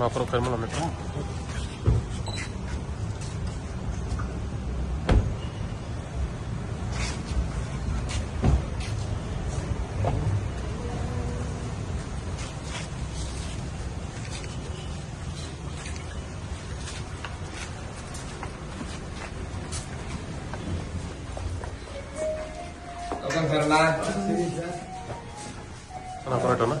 Makro Kermal Amikram. Kenapa ada mas?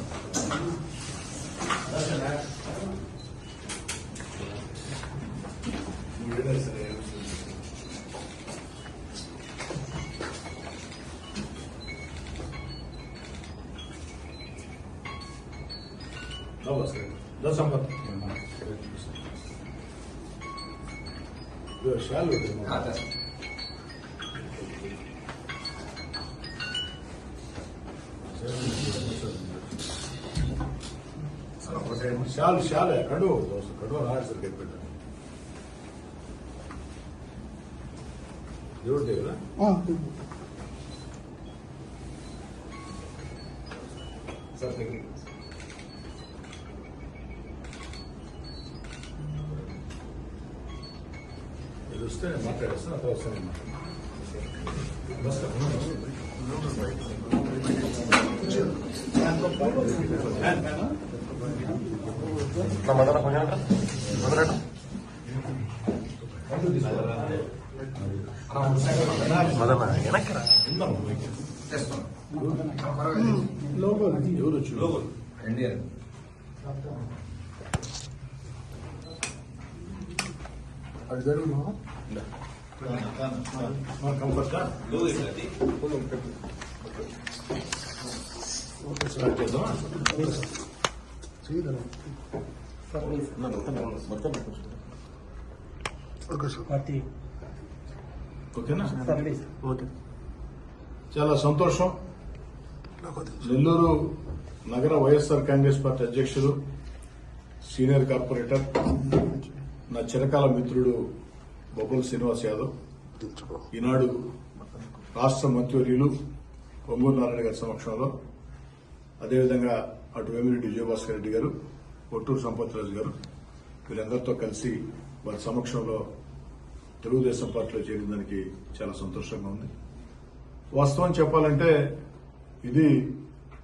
Dollars. That's something. You are shallow. Ah, that's it. ಶಾಲ್ ಶಾಲೆ ಕಡು ಕಡು ಹಾರಿಸರ್ ಗೆದ್ಬಿಟ್ಟ ದೇವ್ರ ದೇವ್ರ ಸರ್ వస్తే నేను మాట్లాడేస్తాను అక్కడ వస్తాను నేను నమస్కారం నా మదన కొంచెం అక్క. మదన మదన వెనక్కి రా ఎవరు వచ్చి Indian. అది ఓకేనా? ఓకే. చాలా సంతోషం. నెల్లూరు నగర వైఎస్ఆర్ కాంగ్రెస్ పార్టీ అధ్యక్షులు సీనియర్ కార్పొరేటర్ నా చిరకాల మిత్రుడు బొబ్బుల శ్రీనివాస్ యాదవ్ ఈనాడు రాష్ట్ర మంత్రివర్యులు పొంగూరు నారాయణ గారి సమక్షంలో అదేవిధంగా అటు వేమిరెడ్డి విజయభాస్కర్ రెడ్డి గారు ఒట్టూరు సంపత్రాజు గారు వీరందరితో కలిసి వారి సమక్షంలో తెలుగుదేశం పార్టీలో చేరిన దానికి చాలా సంతోషంగా ఉంది. వాస్తవం చెప్పాలంటే ఇది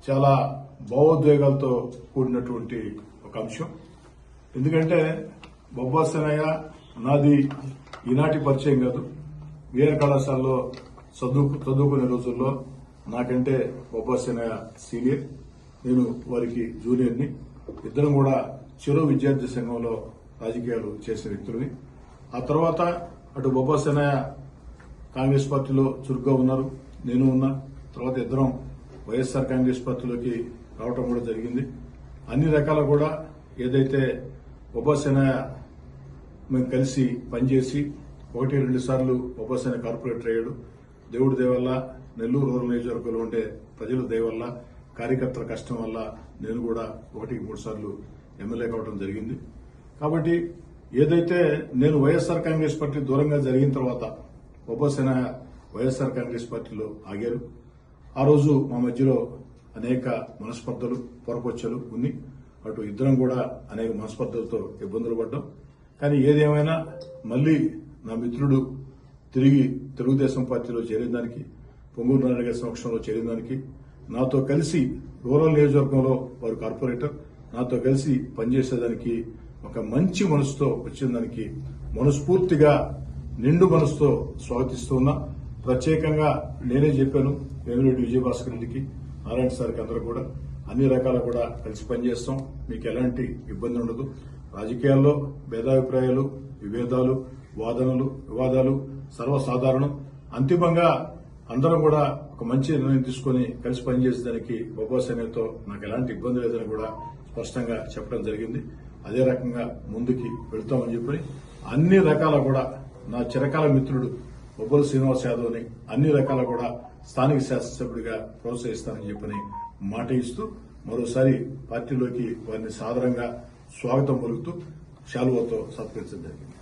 చాలా భావోద్వేగాలతో కూడినటువంటి ఒక అంశం. ఎందుకంటే బొబ్బాసనయ్య నాది ఈనాటి పరిచయం కాదు. వీఆర్ కళాశాలలో చదువు చదువుకునే రోజుల్లో నాకంటే బొబ్బాసేనయ్య సీనియర్. నేను వారికి జూనియర్ని. ఇద్దరం కూడా చిరు విద్యార్థి సంఘంలో రాజకీయాలు చేసిన వ్యక్తులని. ఆ తర్వాత అటు బొబ్బాసేనయ్య కాంగ్రెస్ పార్టీలో చురుగ్గా ఉన్నారు. నేను ఉన్నా. తర్వాత ఇద్దరం వైఎస్ఆర్ కాంగ్రెస్ పార్టీలోకి రావటం కూడా జరిగింది. అన్ని రకాల కూడా ఏదైతే బొబ్బాసేనయ్య మేము కలిసి పనిచేసి ఒకటి రెండు సార్లు ఉపసేన కార్పొరేటర్ అయ్యాడు. దేవుడి దేవల్ల నెల్లూరు రూరల్ నియోజకవర్గంలో ఉండే ప్రజల దేవల్ల కార్యకర్తల కష్టం వల్ల నేను కూడా ఒకటికి మూడు సార్లు ఎమ్మెల్యే కావడం జరిగింది. కాబట్టి ఏదైతే నేను వైఎస్ఆర్ కాంగ్రెస్ పార్టీ దూరంగా జరిగిన తర్వాత ఉపసేన వైఎస్ఆర్ కాంగ్రెస్ పార్టీలో ఆగారు. ఆ రోజు మా మధ్యలో అనేక మనస్పర్ధలు పొరపొచ్చలు ఉన్నాయి. అటు ఇద్దరం కూడా అనేక మనస్పర్ధలతో ఇబ్బందులు పడ్డాం. కానీ ఏదేమైనా మళ్ళీ నా మిత్రుడు తిరిగి తెలుగుదేశం పార్టీలో చేరిన దానికి పొంగూరు నారాయణ గారి సమక్షంలో చేరిన దానికి నాతో కలిసి రూరల్ నియోజకవర్గంలో వారు కార్పొరేటర్ నాతో కలిసి పనిచేసేదానికి ఒక మంచి మనసుతో వచ్చిన దానికి మనస్ఫూర్తిగా నిండు మనసుతో స్వాగతిస్తూ ఉన్నా. ప్రత్యేకంగా నేనే చెప్పాను వేమిరెడ్డి విజయభాస్కర్ రెడ్డికి నారాయణ సార్కి అందరూ కూడా. అన్ని రకాల కూడా కలిసి పనిచేస్తాం. మీకు ఎలాంటి ఇబ్బంది ఉండదు. రాజకీయాల్లో భేదాభిప్రాయాలు విభేదాలు వాదనలు వివాదాలు సర్వసాధారణం. అంతిమంగా అందరం కూడా ఒక మంచి నిర్ణయం తీసుకుని కలిసి పనిచేసేదానికి బొబ్బా సేనతో నాకు ఎలాంటి ఇబ్బంది లేదని కూడా స్పష్టంగా చెప్పడం జరిగింది. అదే రకంగా ముందుకి వెళ్తామని చెప్పి అన్ని రకాల కూడా నా చిరకాల మిత్రుడు బొబ్బల శ్రీనివాస్ యాదవ్ని అన్ని రకాల కూడా స్థానిక శాసనసభ్యుడిగా ప్రోత్సహిస్తానని చెప్పని మాట ఇస్తూ మరోసారి పార్టీలోకి వారిని సాధారణంగా స్వాగతం పలుకుతూ శాలువతో సత్కరించడం. జరిగింది